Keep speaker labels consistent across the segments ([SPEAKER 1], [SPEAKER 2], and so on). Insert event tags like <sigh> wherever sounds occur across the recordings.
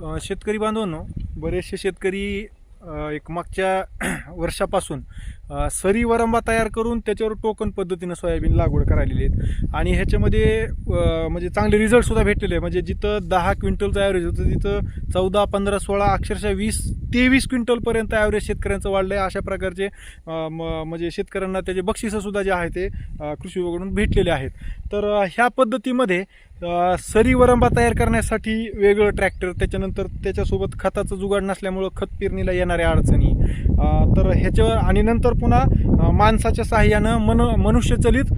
[SPEAKER 1] शेतकरी बांधवांनो बरेचसे शेतकरी एक मागच्या <clears throat> वर्षापासून सरी वरंबा तयार करून त्याच्यावर टोकन पद्धतीनं सोयाबीन लागवड करायलेली आहेत. आणि ह्याच्यामध्ये म्हणजे चांगले रिझल्टसुद्धा भेटलेले आहे म्हणजे जिथं दहा क्विंटलचं ॲव्हरेज होतं तिथं चौदा पंधरा सोळा अक्षरशः वीस तेवीस क्विंटलपर्यंत ॲव्हरेज शेतकऱ्यांचं वाढलं आहे अशा प्रकारचे म- म्हणजे शेतकऱ्यांना त्याचे बक्षिसंसुद्धा जे आहे ते कृषी विभागाकडून भेटलेले आहेत. तर ह्या पद्धतीमध्ये सरीवरंबा सरी वरंबा तयार करण्यासाठी वेगळं ट्रॅक्टर त्याच्यानंतर त्याच्यासोबत खताचं जुगाड नसल्यामुळं खत पेरणीला येणाऱ्या अडचणी तर ह्याच्यावर आणि नंतर पुन्हा माणसाच्या सहाय्यानं मन मनुष्यचलित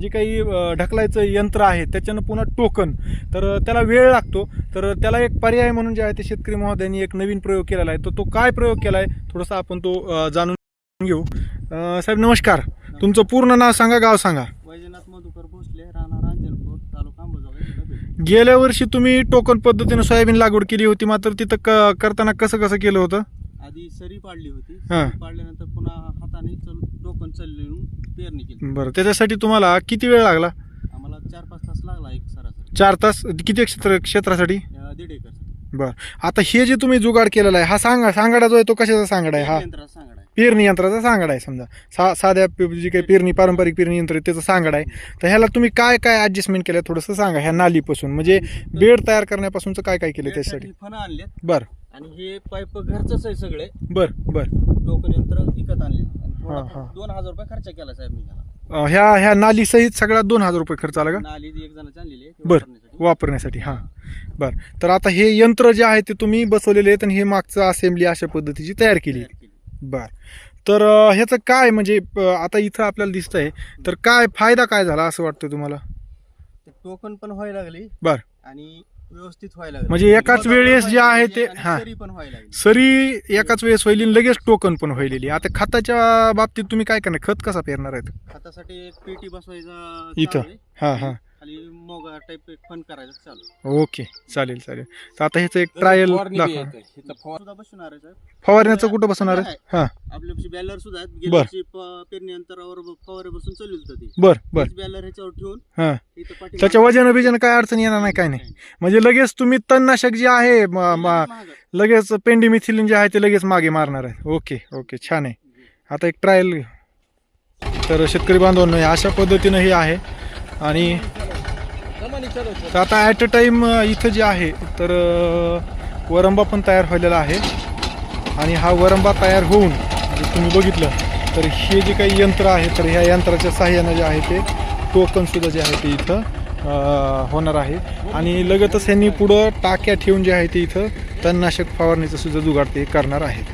[SPEAKER 1] जे काही ढकलायचं यंत्र आहे त्याच्यानं पुन्हा टोकन. तर त्याला वेळ लागतो. तर त्याला एक पर्याय म्हणून जे आहे ते शेतकरी महोदयांनी एक नवीन प्रयोग केलेला आहे. तर तो काय प्रयोग केला आहे थोडंसं आपण तो जाणून घेऊ. साहेब नमस्कार. तुमचं पूर्ण नाव सांगा गाव सांगा.
[SPEAKER 2] वैजनाथ मधुकर भोसले राहणार अंजनपूर तालुका अंबाजोगाई जिल्हा बीड.
[SPEAKER 1] गेल्या वर्षी तुम्ही टोकन पद्धतीनं सोयाबीन लागवड केली होती मात्र तिथं क करताना कसं कसं केलं होतं?
[SPEAKER 2] आधी सरी पाडली होती.
[SPEAKER 1] हा.
[SPEAKER 2] पाडल्यानंतर पुन्हा हाताने चल चालून पेरणी केली.
[SPEAKER 1] बरं त्याच्यासाठी तुम्हाला किती वेळ लागला?
[SPEAKER 2] आम्हाला चार पाच तास लागला एक सरासरी.
[SPEAKER 1] चार तास? किती क्षेत्र क्षेत्रासाठी?
[SPEAKER 2] अं, दीड एकर
[SPEAKER 1] बरं. आता हे जे तुम्ही जुगाड केलेला आहे हा सांगा सांगाडा जो आहे तो कशाचा सांगाडा आहे? हा.
[SPEAKER 2] यंत्रात सांगड आहे.
[SPEAKER 1] पेरणी यंत्राचा सांगाडा आहे समजा. सा साध्या पे- जी काही पेरणी पारंपरिक पेरणी यंत्र आहे त्याचं सांगाडा आहे. तर ह्याला तुम्ही काय काय ऍडजस्टमेंट केलं? थोडंसं सांगा ह्या नालीपासून. म्हणजे बेड तयार करण्यापासूनचं काय काय केलं त्याच्यासाठी?
[SPEAKER 2] फणं आणलेत.
[SPEAKER 1] बरं.
[SPEAKER 2] आणि हे पाईप घरचंच आहे सगळे.
[SPEAKER 1] बरं बरं.
[SPEAKER 2] टोकन यंत्र विकत आणले. आणि
[SPEAKER 1] हा,
[SPEAKER 2] थोडा
[SPEAKER 1] हा.
[SPEAKER 2] दोन हजार रुपये खर्च केला साहेब मी त्याला.
[SPEAKER 1] अं, ह्या ह्या नालीसहित सगळ्यात दोन हजार रुपये खर्च आला का?
[SPEAKER 2] नाली एक जणाची आणलेली आहे ती
[SPEAKER 1] बरं
[SPEAKER 2] वापरण्यासाठी.
[SPEAKER 1] वापरण्यासाठी हां. बरं. तर आता हे यंत्र जे आहे ते तुम्ही बसवलेले आहेत आणि हे मागचं असेंब्ली अशा पद्धतीची तयार केली
[SPEAKER 2] तयार केली.
[SPEAKER 1] बर. तर अं, ह्याचं काय म्हणजे अं, आता इथं आपल्याला दिसतंय. तर काय फायदा काय झाला असं वाटतं तुम्हाला?
[SPEAKER 2] ते टोकन पण व्हायला लागली.
[SPEAKER 1] बर.
[SPEAKER 2] आणि व्यवस्थित व्हायला लागली
[SPEAKER 1] म्हणजे एकाच वेळेस जे आहे ते-
[SPEAKER 2] आणि
[SPEAKER 1] हा.
[SPEAKER 2] सरी पण व्हायला लागली
[SPEAKER 1] सरी एकाच वेळेस होईल आणि लगेच टोकन पण होईलेली आता खताच्या बाबतीत तुम्ही काय करणार खत कसा पेरणार आहेत
[SPEAKER 2] खतासाठी एक पेटी बसवायचा
[SPEAKER 1] इथं?
[SPEAKER 2] चालू आहे.
[SPEAKER 1] हां हां
[SPEAKER 2] खाली मोगा टाईप एक फन करायचं चालू.
[SPEAKER 1] ओके चालेल चालेल. तर आता ह्याचं एक ट्रायल दाखवा.
[SPEAKER 2] सुद्धा बसवणार आहे साहेब.
[SPEAKER 1] फवारण्याचं कुठं बसवणार आहे? हां.
[SPEAKER 2] आपल्यापाशी बॅलर सुद्धा आहेत.
[SPEAKER 1] बर.
[SPEAKER 2] गेल्या वर्षी प- पेरणी अंतरावर फवारे बसून चालू होतं ते.
[SPEAKER 1] बर बर.
[SPEAKER 2] बॅलर ह्याच्यावर ठेवून
[SPEAKER 1] हां.
[SPEAKER 2] इथं पाठी
[SPEAKER 1] त्याच्या वजन बिजन काय अडचण येणार नाही काय नाही. म्हणजे लगेच तुम्ही तणनाशक जे आहे म- म- लगेच पेंडीमिथिलिन जे आहे ते लगेच मागे मारणार आहे. ओके ओके छान आहे. आता एक ट्रायल तर शेतकरी बांधवांनो हे अशा पद्धतीनं हे आहे. आणि तर आता ॲट अ टाईम इथं जे आहे तर वरंबा पण तयार व्हायलेला आहे. आणि हा वरंबा तयार होऊन तुम्ही बघितलं तर हे जे काही यंत्र आहे तर ह्या यंत्राच्या सहाय्यानं जे आहे ते टोकनसुद्धा जे आहे ते इथं होणार आहे. आणि लगतच ह्यांनी पुढं टाक्या ठेवून जे आहे ते इथं तणनाशक फवारणीचं सुद्धा जुगाड ते करणार आहेत.